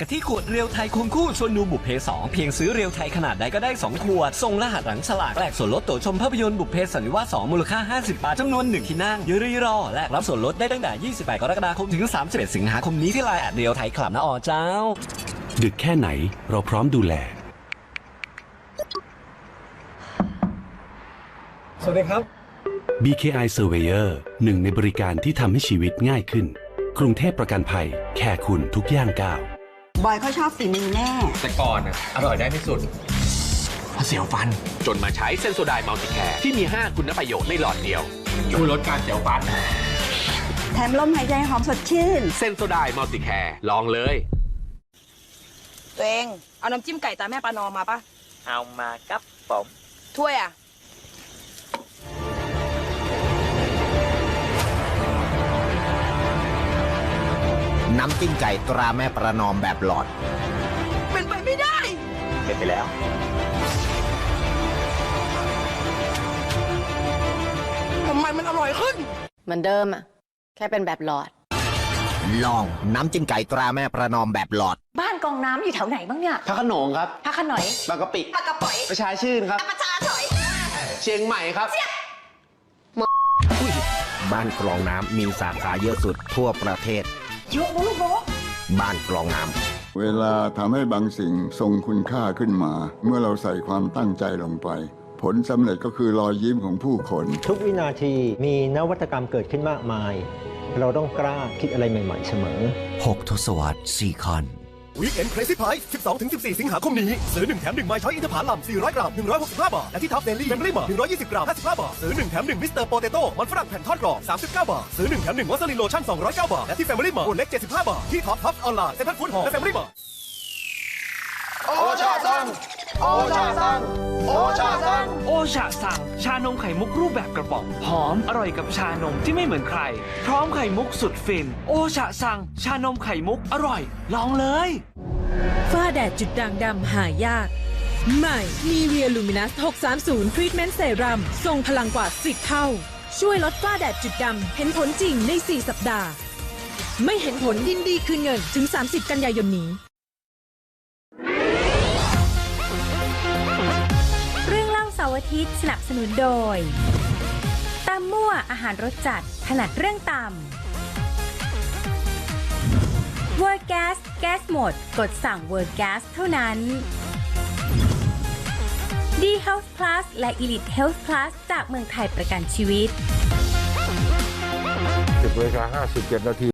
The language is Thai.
กะทิขวดเรียวไทยคูณคู่ชวนดูบุพเพสองเพียงซื้อเรียวไทยขนาดใดก็ได้ 2 ขวด ส่งรหัสหลังฉลากแลกส่วนลดตั๋วชมภาพยนตร์บุพเพสันนิวาส2มูลค่า 50 บาทจำนวน 1 ที่นั่งยืรีรอ และรับส่วนลดได้ตั้งแต่ 28 กรกฎาคมถึง 31 สิงหาคมนี้ที่ไลน์แอดเรียวไทยคลับนะอ๋อเจ้า ดึกแค่ไหนเราพร้อมดูแล สวัสดีครับ BKI Surveyor หนึ่งในบริการที่ทำให้ชีวิตง่ายขึ้น กรุงเทพประกันภัย แค่คุณทุกย่างก้าว บอยเขาชอบฝีมือแน่แต่ก่อนน่ะอร่อยได้ที่สุดเสียวฟัน จนมาใช้เซนโซไดมัลติแคร์ที่มี 5 คุณประโยชน์ในหลอดเดียว ช่วยลดการเสียวฟัน แถมลมหายใจหอมสดชื่น เซนโซไดมัลติแคร์ลองเลย ตัวเอง เอาน้ำจิ้มไก่ตาแม่ปลานอมมาปะเอามาครับผมถ้วยอะ น้ำจิ้มไก่ตราแม่ประนอมแบบหลอด เป็นไปไม่ได้ เป็นไปแล้ว ทำไมมันอร่อยขึ้น เหมือนเดิมอะแค่เป็นแบบหลอด ลองน้ำจิ้มไก่ตราแม่ประนอมแบบหลอด บ้านกองน้ำอยู่แถวไหนบ้างเนี่ยพระโขนงครับพระขนอยบางกะปิปากกระป๋อยประชาชื่นครับ ประชาถอย เชียงใหม่ครับ บ้านกรองน้ำมีสาขาเยอะสุดทั่วประเทศ เยอะนะลูกเนาะบ้านกรองน้ำเวลาทำให้บางสิ่งทรงคุณค่าขึ้นมา เมื่อเราใส่ความตั้งใจลงไป ผลสำเร็จก็คือรอยยิ้มของผู้คน ทุกวินาทีมีนวัตกรรมเกิดขึ้นมากมาย เราต้องกล้าคิดอะไรใหม่ ๆ เสมอ 6 ทศวรรษ4คอน วีคเอน Crazy Price 12-14 สิงหาคมนี้ ซื้อ 1 แถม 1 ไม้ช้อยอินทผลัม400 กรัม 165 บาท และที่ท็อปเดลี่เฟมลี่มา120 กรัม 55 บาท ซื้อ 1 แถม 1 มิสเตอร์โปเตโต้มันฝรั่งแผ่นทอดกรอบ 39 บาท ซื้อ 1 แถม 1 วัสลินโลชั่น 209 บาท และที่เฟมลี่มาขวดเล็ก 75 บาท ที่ท็อปท็อปออนไลน์เซ็นทรัลฟู้ดฮอลล์และเฟมลี่มาโอชาซังโอชาซังโอชาซัง โอชาสังชานมไข่มุกรูปแบบกระป๋องหอมอร่อยกับชานมที่ไม่เหมือนใคร พร้อมไข่มุกสุดฟิน โอชาสัง ชานมไข่มุกอร่อย ลองเลยฝ้าแดดจุดด่างดำหายาก ใหม่มีเวียลูมินัส 630 ทรีทเมนต์เซรั่มทรงพลังกว่า 10 เท่า ช่วยลดฝ้าแดดจุดดำเห็นผลจริงใน 4 สัปดาห์ ไม่เห็นผลยินดีคืนเงินถึง 30 กันยายนนี้ อาเสาร์อาทิตย์สนับสนุนโดยตำมั่วอาหารรสจัดถนัดเรื่องตำ w o r d Gas แก๊สหมด กดสั่ง w o r d Gas เท่านั้น D Health Plus และ Elite Health Plus จากเมืองไทยประกันชีวิต 10นาฬิกา57 นาที